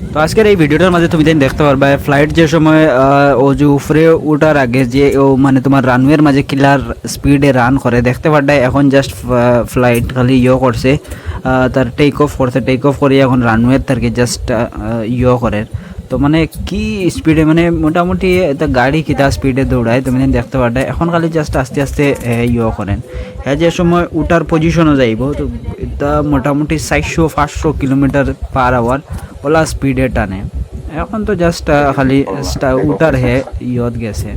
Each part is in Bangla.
তো আজকের এই ভিডিওটার মাঝে তুমি দেখতে পারবে ফ্লাইট যে সময় ও যে উপরে ওঠার আগে যে ও মানে তোমার রানওয়ের মাঝে কিলার স্পিডে রান করে, দেখতে পারবে এখন জাস্ট ফ্লাইট খালি ইয়ো করছে তার টেক অফ করছে টেক অফ করে এখন রানওয়ের তারকে জাস্ট ইয়ে করে। তো মানে কি স্পিডে মানে মোটামুটি এটা গাড়ি কিতা স্পিডে দৌড়ায়, তুমি দেখতে পারটা এখন খালি জাস্ট আস্তে আস্তে ইয়ে করেন। হ্যাঁ যে সময় উঠার পজিশনও যাইব, তো এটা মোটামুটি চারশো, পাঁচশো কিলোমিটার পার আওয়ার ওলা স্পিডে টানে। এখন তো জাস্ট খালি উঠার হে ইয়ত গেছে।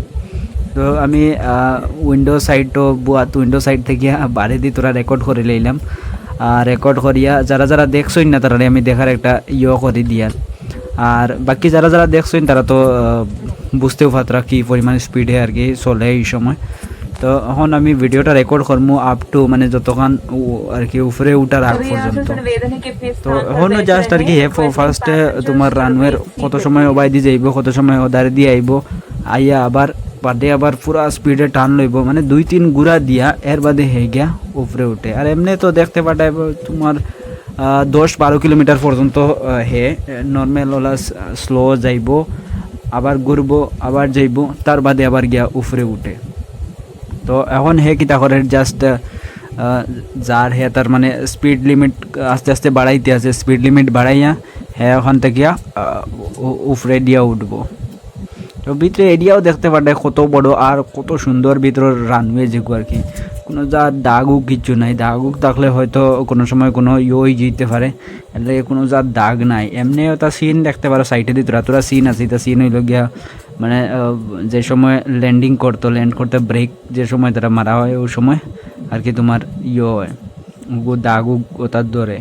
তো আমি উইন্ডো সাইডও বুয়াত উইন্ডো সাইড থেকে বাড়ি দিয়ে তোরা রেকর্ড করে লইলাম। রেকর্ড করিয়া যারা যারা দেখছই না তারা আমি দেখার একটা ইয়ে করে দিয়ার আর বাকি যারা যারা দেখছই তারা তো বুঝতেও পাত্রা কি পরিমাণ স্পিডে আর কি চলে এই সময়। তো এখন আমি ভিডিওটা রেকর্ড করব আপ টু মানে যতক্ষণ আর কি উপরে উঠার আগ পর্যন্ত। তো এখনও জাস্ট আর কি হে ফার্স্টে তোমার রানওয়ের কত সময় ওবাই দিয়ে যাইব কত সময় ওদারে দিয়ে আইব। আইয়া আবার বাদে আবার পুরা স্পিডে টান লইব মানে দুই তিন গুড়া দিয়া এর বাদে হে গিয়া উপরে উঠে। আর এমনি তো দেখতে পাঠাই তোমার দশ বারো কিলোমিটার পর্যন্ত হে নর্মেল ওলা স্লো যাইব আবার ঘুরব আবার যাইব তার বাদে আবার গিয়া উফরে উঠে। তো এখন হে কিতা করে জাস্ট যার হে তার মানে স্পিড লিমিট আস্তে আস্তে বাড়াইতে আছে স্পিড লিমিট বাড়াইয়া হে ওখান থেকে আহ, উ- উপরে দিয়া উঠবো। তো ভিতরে এরিয়াও দেখতে পারে কত বড় আর কত সুন্দর ভিতরের রানওয়ে যেগু আর কি। কোনো যা দাগও কিচ্ছু নাই। দাগুক থাকলে হয়তো কোনো সময় কোনো ইয়ে যেতে পারে। এর কোনো যা দাগ নাই। এমনি ওটা সিন দেখতে পারো সাইডে দিয়ে তোরা তোরা সিন আছে। এটা সিন হইল গিয়া মানে যে সময় ল্যান্ডিং করতো ল্যান্ড করতে ব্রেক যে সময় তারা মারা হয়, ওই সময় আর কি তোমার ইয়ে হয়। ও দাগু ওটার ধরে।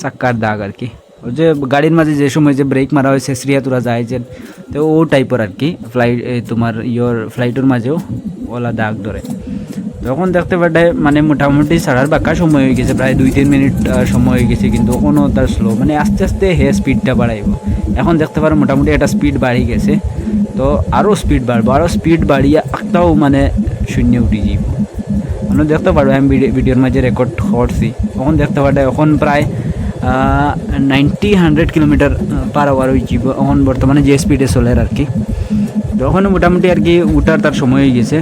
চাক্কার দাগ আর কি। যে গাড়ির মাঝে যে সময় যে ব্রেক মারা হয় শ্রিয়া তোরা যায় যে, তো ও টাইপের আর কি। ফ্লাইট তোমার ইয়োর ফ্লাইটের মাঝেও ওলা দাগ ধরে। যখন দেখতে পারে মানে মোটামুটি সারার বাক্কা সময় হয়ে গেছে, প্রায় দুই তিন মিনিট সময় হয়ে গেছে, কিন্তু কোনো তার স্লো মানে আস্তে আস্তে হে স্পিডটা বাড়াইব। এখন দেখতে পারো মোটামুটি একটা স্পিড বাড়ি গেছে, তো আরও স্পিড বাড়বো আরও স্পিড বাড়িয়ে একটাও মানে শূন্য উঠে যাব মানে দেখতে পারব আমি ভিডিও ভিডিওর মাঝে রেকর্ড করছি। তখন দেখতে পারবে এখন প্রায় ninety hundred kilometre per hour হয়ে যাব এখন বর্তমানে যে স্পিডে চলে আর কি। তখন মোটামুটি আর কি উঠার তার সময় হয়ে গেছে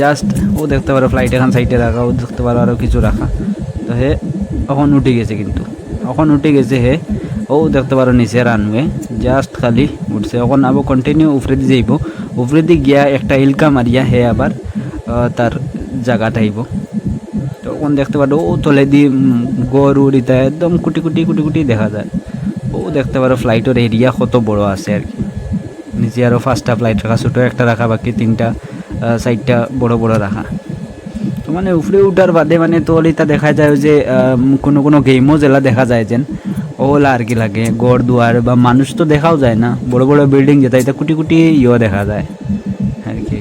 জাস্ট ও দেখতে পারো ফ্লাইট এখন সাইডে রাখা, ও দেখতে পারো আরও কিছু রাখা। তো হে, এখন উঠে গেছে কিন্তু। এখন উঠে গেছে হে, ও দেখতে পারো নিচে রানওয়ে জাস্ট খালি উঠছে। এখন আবার কন্টিনিউ উপরে দিয়ে যাইব। উপরে দিয়ে গিয়া একটা ইলকা মারিয়া হে আবার তার জায়গাটা আইব। তখন দেখতে পারো, ও তলে দিয়ে গরু উড়িতে একদম কুটি কুটি কুটি কুটি দেখা যায়। ও দেখতে পারো ফ্লাইটের এরিয়া কত বড় আছে আর কি। নিচে আরও পাঁচটা ফ্লাইট রাখা, ছোটো একটা রাখা, বাকি তিনটা সাইডটা বড় বড় রাখা। তো মানে উপরে উঠার বাদে মানে তো ওলিটা দেখা যায় যে কোনো কোনো গেমও জেলা দেখা যায় যেন। ওলা আর কি লাগে, গড় দুয়ার বা মানুষ তো দেখাও যায় না। বড় বড় বিল্ডিং যেটা, এটা কুটি কুটি ইয়েও দেখা যায় আর কি।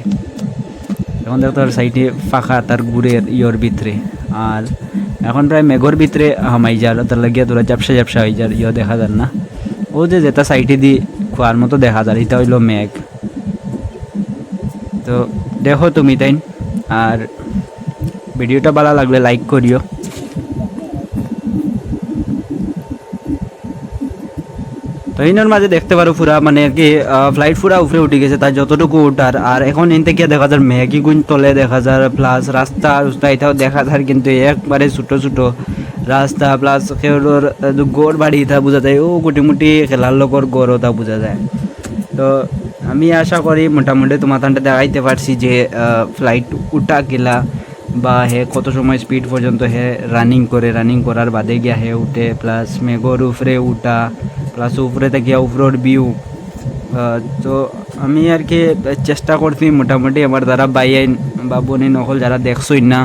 এখন দেখতে পারো সাইডে ফাঁকা, তার গুড়ের ইয়র ভিতরে। আর এখন প্রায় মেঘর ভিতরে হামাই যার, তার লাগিয়া তোরা ঝাপসা ঝাপসা হয়ে যার ইয়ে দেখা যার না। ও যে যেটা সাইডে দি খোয়ার মতো দেখা যায়, এটা হইল মেঘ। তো দেখো তুমি তাই। আর ভিডিওটা ভালো লাগলে লাইক করিও। তো ইনার মাঝে দেখতে পারো পুরা মানে আর কি ফ্লাইট পুরা উপরে উঠে গেছে, তার যতটুকু উঠার আর এখন এন থেকে দেখা যায় ম্যাগি গুণ তলে, দেখা যায় প্লাস রাস্তা রাস্তা এটাও দেখা যায় কিন্তু একবারে ছোটো ছোটো রাস্তা প্লাস কেউর গড় বাড়ি এটা বোঝা যায়। ও গুটি মুটি খেলার লগর গড় ওটা বোঝা যায়। তো আমি আশা করি মোটামুটি তোমার তানটা দেখাইতে পারছি যে ফ্লাইট উঠা গেলা বা হে কত সময় স্পিড পর্যন্ত হে রানিং করে রানিং করার বাদে গিয়া হে উঠে প্লাস মেঘর উপরে উঠা প্লাস উপরে গিয়া উপরের ভিউ তো আমি আর কি চেষ্টা করছি মোটামুটি আমার দ্বারা বাইয়াইন বা বনি নকল যারা দেখছই না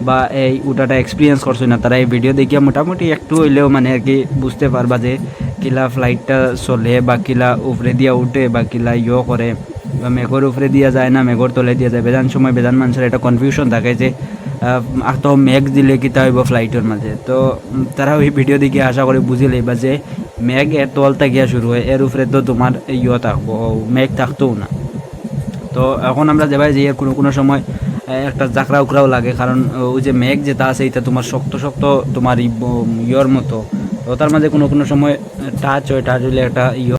বা এই উঠাটা এক্সপিরিয়েন্স করছই না, তারা এই ভিডিও দেখিয়া মোটামুটি একটু হইলেও মানে আর কি বুঝতে পারবা যে কিলা ফ্লাইটটা চলে বা কিলা উপরে দিয়া উঠে বা কিলা ইয়ে করে বা মেঘর উপরে দিয়া যায় না মেঘর তলে দিয়া যায়। বেজান সময় বেজান মানুষের একটা কনফিউশন থাকে যে আহ, তো মেঘ দিলে কিতা হইব ফ্লাইটের মাঝে তো তারা ওই ভিডিও দেখে আশা করি বুঝি লইবা যে মেঘ এর তলটা গিয়া শুরু হয় এর উপরে তো তোমার ইয়ে থাকব মেঘ থাকতেও না। তো এখন আমরা যাবাই যে কোনো কোনো সময় একটা জাকরা উকরাও লাগে কারণ ওই যে মেঘ যেটা আছে এটা তোমার শক্ত শক্ত তোমার ইয়র মতো। তার মাঝে কোনো কোনো সময় টাচ হয় টাচ হইলে একটা ইয়ে